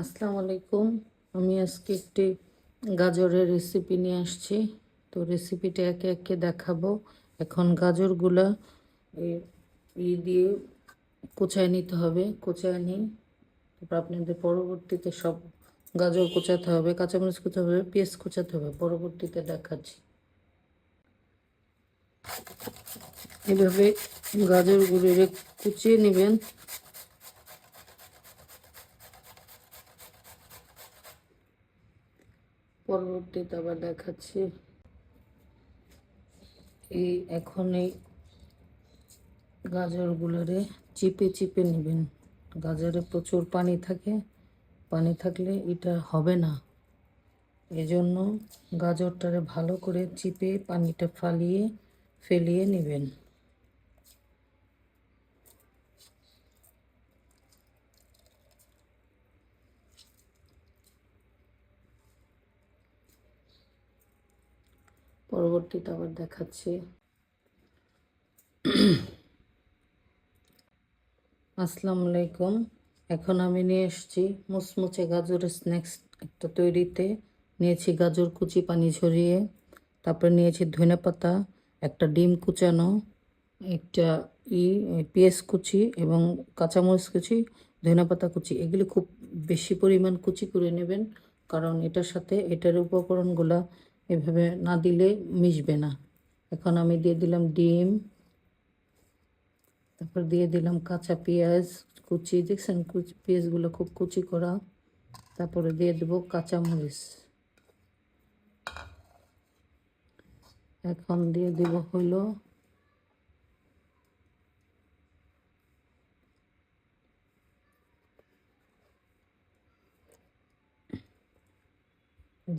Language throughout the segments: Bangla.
আসসালামু আলাইকুম। আমি আজকে একটি গাজরের রেসিপি নিয়ে আসছি। তো রেসিপিটা একে একে দেখাবো। এখন গাজরগুলা ই দিয়ে কোচায় নিতে হবে। কোচায় নিই তারপর আপনাদের পরবর্তীতে সব গাজর কোচাতে হবে, কাঁচামরিচ কোচাতে হবে, পেঁয়াজ কোচাতে হবে। পরবর্তীতে দেখাচ্ছি। এভাবে গাজরগুলো কুচিয়ে নেবেন। পরবর্তীতে আবার দেখাচ্ছি। এই এখন এই গাজরগুলোরে চিপে চিপে নেবেন। গাজরে প্রচুর পানি থাকে। পানি থাকলে এটা হবে না। এজন্য গাজরটারে ভালো করে চিপে পানিটা ফালিয়ে, ফেলিয়ে নেবেন। পরবর্তীতে আবার দেখাচ্ছি। আসসালামু আলাইকুম। এখন আমি নিয়ে এসেছি মুচমুচে গাজরের স্ন্যাক্স একটা তৈরিতে। নিয়েছি গাজর কুচি, পানি ঝরিয়ে, তারপরে নিয়েছি ধনে পাতা, একটা ডিম কুচানো, একটা ই, পেঁয়াজ কুচি এবং কাঁচামরিচ কুচি, ধনে পাতা কুচি। এগুলি খুব বেশি পরিমাণ কুচি করে নেবেন, কারণ এটার সাথে এটার উপকরণগুলা এভাবে না দিলে মিশবে না। এখন আমি দিয়ে দিলাম ডিম, তারপর দিয়ে দিলাম কাঁচা পেঁয়াজ কুচি, দেখছেন কুচি, পেঁয়াজগুলো খুব কুচি করা। তারপরে দিয়ে দেবো কাঁচামরিচ। এখন দিয়ে দেব হলো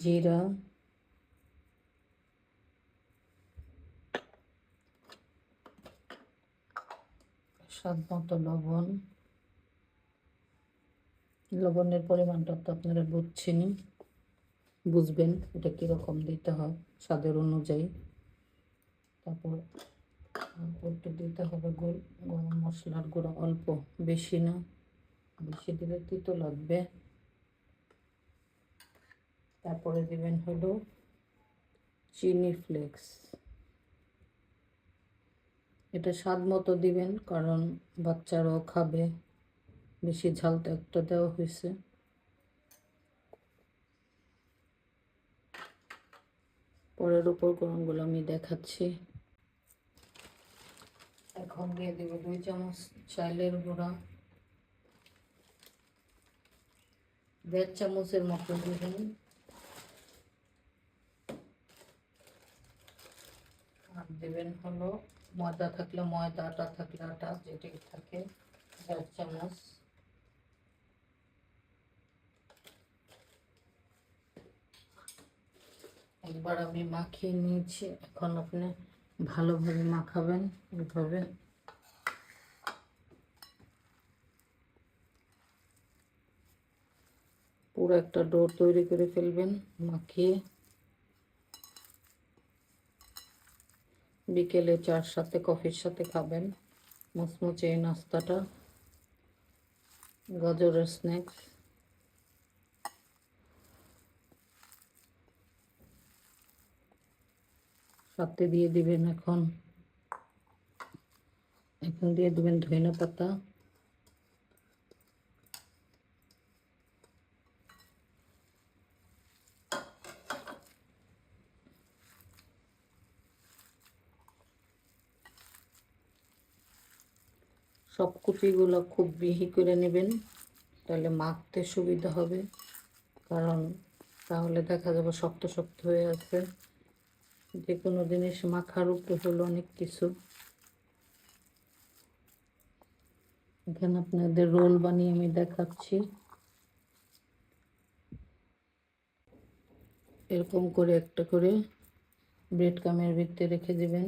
জিরা। স্বাদ মতো লবণ। লবণের পরিমাণটা তো আপনারা বুঝছেনই। বুঝবেন এটা কীরকম দিতে হয় স্বাদের অনুযায়ী। তারপর একটু দিতে হবে গোল গরম মশলার গুঁড়ো অল্প, বেশি না। বেশি দিলে তিতো লাগবে। তারপরে দিবেন হলো চিনি ফ্লেক্স। এটা স্বাদ মতো দিবেন, কারণ বাচ্চারাও খাবে। বেশি ঝাল তো একটা দেওয়া হয়েছে। পরের উপর গরমগুলো আমি দেখাচ্ছি। এখন দিয়ে দেবো দুই চামচ চাইলের গুঁড়া। দেড় চামচের মতো দিবেন। আর দেবেন হলো ময়দা থাকলে ময়দা আটা থাকলে আটা, যেটাই থাকে দেড় চামচ। একবার আমি মাখিয়ে নিয়েছি, এখন আপনি ভালোভাবে মাখাবেন এইভাবে। পুরো একটা ডো তৈরি করে ফেলবেন, মাখিয়ে। বিকেলে চার সাথে, কফির সাথে খাবেন। মুচমুচে এই নাস্তাটা। গাজরের স্ন্যাক্স। সাথে দিয়ে দিবেন এখন এখন দিয়ে দিবেন ধনে পাতা সব কুচিগুলো খুব মিহি করে নেবেন, তাহলে মাখতে সুবিধা হবে। কারণ তাহলে দেখা যাবে শক্ত শক্ত হয়ে আছে যে কোনো জিনিস মাখার উপরে হলো অনেক কিছু। এখানে আপনাদের রোল বানিয়ে আমি দেখাচ্ছি। এরকম করে একটা করে ব্রেড কামের ভিতরে রেখে দিবেন।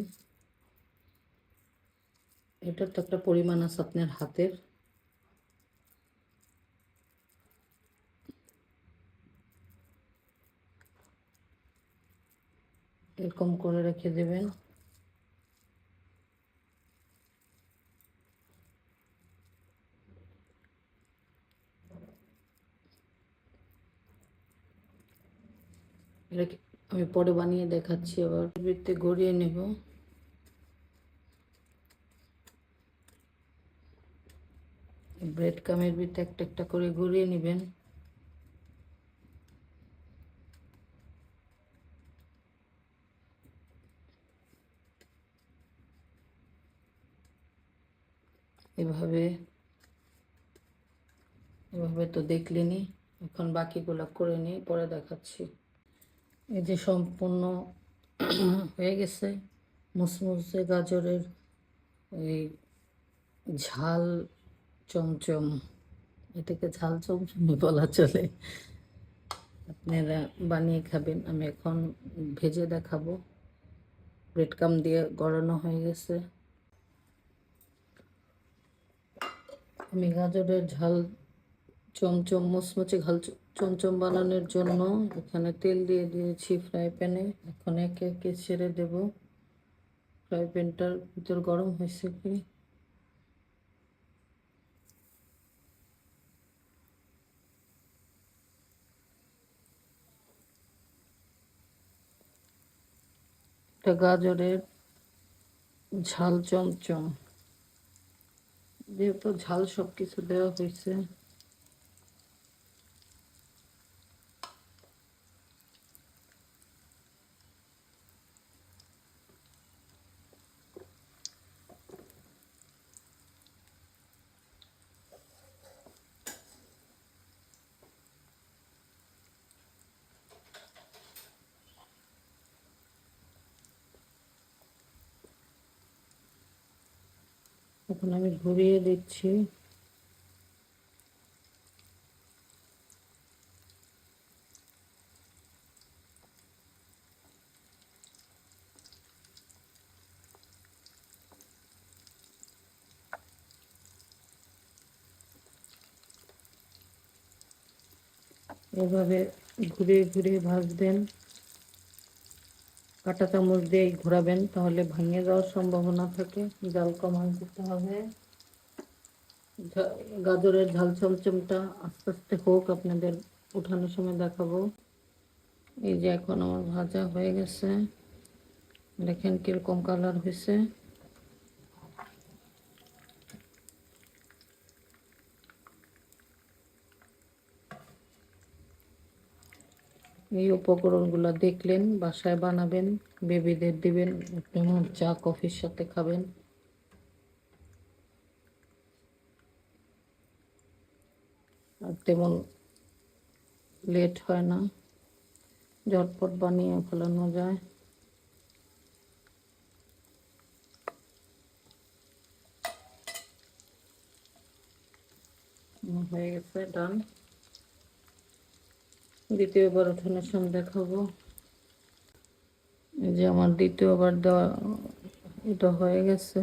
এটার তো একটা পরিমাণ আছে আপনার হাতের। এরকম করে রেখে দেবেন। আমি পরে বানিয়ে দেখাচ্ছি আবার বৃত্তে গড়িয়ে নেব। ব্রেড কামের বৃত্তে একটা একটা করে গড়িয়ে নেবেন। এভাবে এভাবে তো দেখলেনি এখন বাকিগুলো করে নিই পরে দেখাচ্ছি। এই যে সম্পূর্ণ হয়ে গেছে। মুসমুসে গাজরের এই ঝাল চমচম, এটাকে ঝাল চমচমই বলা চলে। আপনারা বানিয়ে খাবেন। আমি এখন ভেজে দেখাবো। ব্রেড কাম দিয়ে গড়ানো হয়ে গেছে। আমি গাজরের ঝাল চমচম মুচমুচে ঝাল চমচম বানানোর জন্য এখানে তেল দিয়ে দিয়েছি ফ্রাই প্যানে। এখন একে একে ছেড়ে দেব। ফ্রাই প্যানটার ভিতর গরম হয়েছে কি? এটা গাজরের ঝাল চমচম। যেহেতু ঝাল সব কিছু দেওয়া হয়েছে। এখন আমি ঘুরিয়ে দিচ্ছি। এভাবে ঘুরিয়ে ঘুরিয়ে ভাজবেন কাঁটা চামচ দিয়ে ঘোরাবেন, তাহলে ভেঙে যাওয়ার সম্ভাবনা থাকে। জাল কমান করতে হবে। গাজরের ঝাল চমচমটা আস্তে আস্তে হোক, আপনাদের উঠানোর সময় দেখাবো। এই যে এখন আমার ভাজা হয়ে গেছে। দেখেন কীরকম কালার হয়েছে। এই উপকরণগুলো দেখলেন, বাসায় বানাবেন, বেবিদের দিবেন যেমন চা, কফির সাথে খাবেন। আর তেমন লেট হয় না। ঝটপট বানিয়ে ফেলানো যায়। হয়ে গেছে, ডান। দ্বিতীয়বার ওঠানোর সময় দেখাবো। এই যে আমার দ্বিতীয়বার দেওয়া, এটা হয়ে গেছে।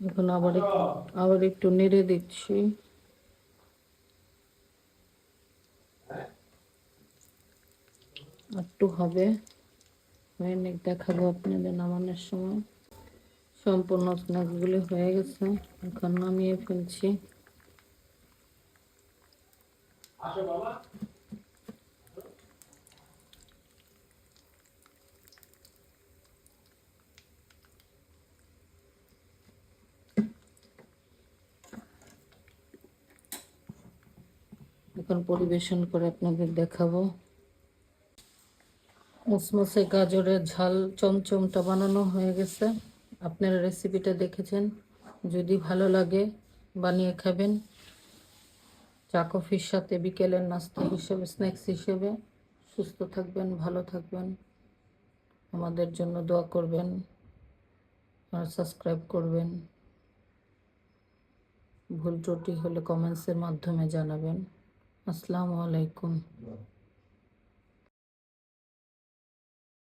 এখন আবার আবার একটু নেড়ে দিচ্ছি। একটু হবে। হয়ে নিক দেখাবো আপনাদের নামানোর সময়। সম্পূর্ণ স্ন্যাক্সগুলি হয়ে গেছে। এখন নামিয়ে ফেলছি। এখন পরিবেশন করে আপনাদের দেখাবো। মুসমুসে গাজরের ঝাল চমচমটা বানানো হয়ে গেছে। আপনারা রেসিপিটা দেখেছেন। যদি ভালো লাগে বানিয়ে খাবেন। চা কফির সাথে বিকেলের নাস্তা হিসেবে, স্ন্যাক্স হিসেবে সুস্থ থাকবেন, ভালো থাকবেন। আমাদের জন্য দোয়া করবেন আর সাবস্ক্রাইব করবেন। ভুল ত্রুটি হলে কমেন্টসের মাধ্যমে জানাবেন। আসসালামু আলাইকুম।